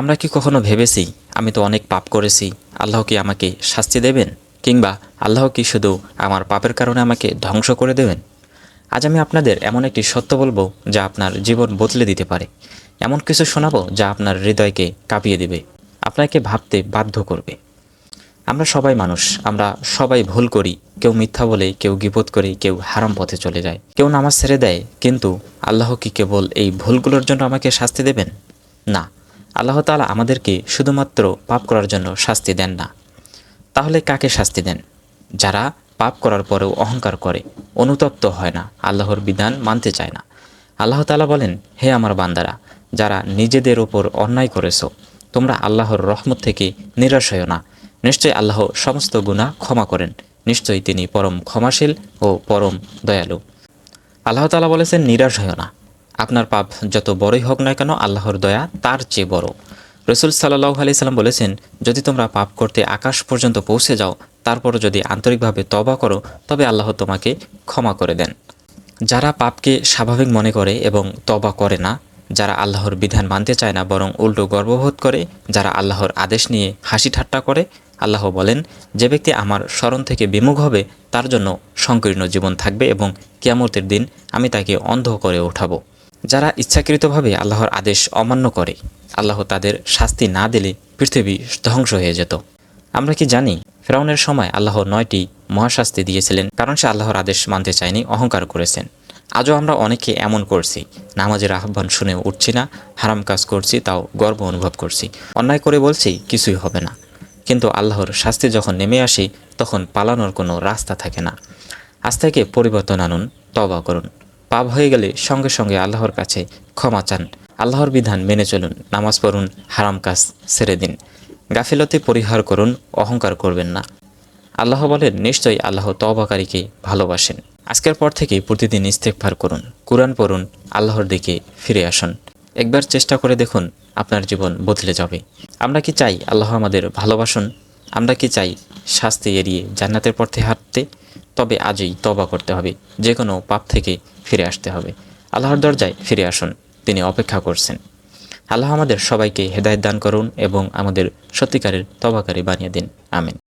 আমরা কি কখনো ভেবেছি, আমি তো অনেক পাপ করেছি, আল্লাহ কি আমাকে শাস্তি দেবেন? কিংবা আল্লাহ কি শুধু আমার পাপের কারণে আমাকে ধ্বংস করে দেবেন? আজ আমি আপনাদের এমন একটি সত্য বলব, যা আপনার জীবন বদলে দিতে পারে। এমন কিছু শোনাবো, যা আপনার হৃদয়কে কাঁপিয়ে দিবে, আপনাকে ভাবতে বাধ্য করবে। আমরা সবাই মানুষ, আমরা সবাই ভুল করি, কেউ মিথ্যা বলে, কেউ গিপত করে, কেউ হারাম পথে চলে যায়। কেউ নামাজ ছেড়ে দেয়, কিন্তু আল্লাহ কি কেবল এই ভুলগুলোর জন্য আমাকে শাস্তি দেবেন? না। আল্লাহ তাআলা আমাদেরকে শুধুমাত্র পাপ করার জন্য শাস্তি দেন না। তাহলে কাকে শাস্তি দেন? যারা পাপ করার পরেও অহংকার করে, অনুতপ্ত হয় না, আল্লাহর বিধান মানতে চায় না। আল্লাহ তাআলা বলেন, হে আমার বান্দারা, যারা নিজেদের ওপর অন্যায় করেছ, তোমরা আল্লাহর রহমত থেকে নিরাশ হও না। নিশ্চয়ই আল্লাহ সমস্ত গুনাহ ক্ষমা করেন। নিশ্চয়ই তিনি পরম ক্ষমাশীল ও পরম দয়ালু। আল্লাহ তাআলা বলেছেন, নিরাশ হয় না। আপনার পাপ যত বড়ই হোক না কেন, আল্লাহর দয়া তার চেয়ে বড়। রসুল সাল্লাহ আলি সাল্লাম বলেছেন, যদি তোমরা পাপ করতে আকাশ পর্যন্ত পৌঁছে যাও, তারপরও যদি আন্তরিকভাবে তবা করো, তবে আল্লাহ তোমাকে ক্ষমা করে দেন। যারা পাপকে স্বাভাবিক মনে করে এবং তবা করে না, যারা আল্লাহর বিধান মানতে চায় না, বরং উল্টো গর্ববোধ করে, যারা আল্লাহর আদেশ নিয়ে হাসি ঠাট্টা করে, আল্লাহ বলেন, যে ব্যক্তি আমার স্মরণ থেকে বিমুখ হবে, তার জন্য সংকীর্ণ জীবন থাকবে এবং কিয়ামতের দিন আমি তাকে অন্ধ করে ওঠাবো যারা ইচ্ছাকৃতভাবে আল্লাহর আদেশ অমান্য করে, আল্লাহ তাদের শাস্তি না দিলে পৃথিবী ধ্বংস হয়ে যেত। আমরা কি জানি, ফেরাউনের সময় আল্লাহ নয়টি মহাশাস্তি দিয়েছিলেন, কারণ সে আল্লাহর আদেশ মানতে চায়নি, অহংকার করেছেন। আজও আমরা অনেকে এমন করছি, নামাজের আহ্বান শুনে উঠছি না, হারাম কাজ করছি, তাও গর্ব অনুভব করছি। অন্যায় করে বলছি, কিছুই হবে না। কিন্তু আল্লাহর শাস্তি যখন নেমে আসে, তখন পালানোর কোনো রাস্তা থাকে না। আজ থেকে পরিবর্তন আনুন তবা করুন। পাপ হয়ে গেলে সঙ্গে সঙ্গে আল্লাহর কাছে ক্ষমা চান। আল্লাহর বিধান মেনে চলুন, নামাজ পড়ুন, হারাম কাজ ছেড়ে দিন। গাফিলতি পরিহার করুন, অহংকার করবেন না। আল্লাহ বলেন, নিশ্চয়ই আল্লাহ তবাকারীকে ভালোবাসেন। আজকের পর থেকে প্রতিদিন ইস্তেকভার করুন, কোরআন পড়ুন, আল্লাহর দিকে ফিরে আসুন। একবার চেষ্টা করে দেখুন, আপনার জীবন বদলে যাবে। আমরা কি চাই আল্লাহ আমাদের ভালোবাসুন? আমরা কি চাই শাস্তি এড়িয়ে জান্নাতের পথে হাঁটতে? তবে আজই তবা করতে হবে। যে কোনো পাপ থেকে ফিরে আসতে হবে। আল্লাহর দরজায় ফিরে আসুন, তিনি অপেক্ষা করছেন। আল্লাহ আমাদের সবাইকে হেদায়ত দান করুন এবং আমাদের সত্যিকারের তবাকারী বানিয়ে দিন। আমিন।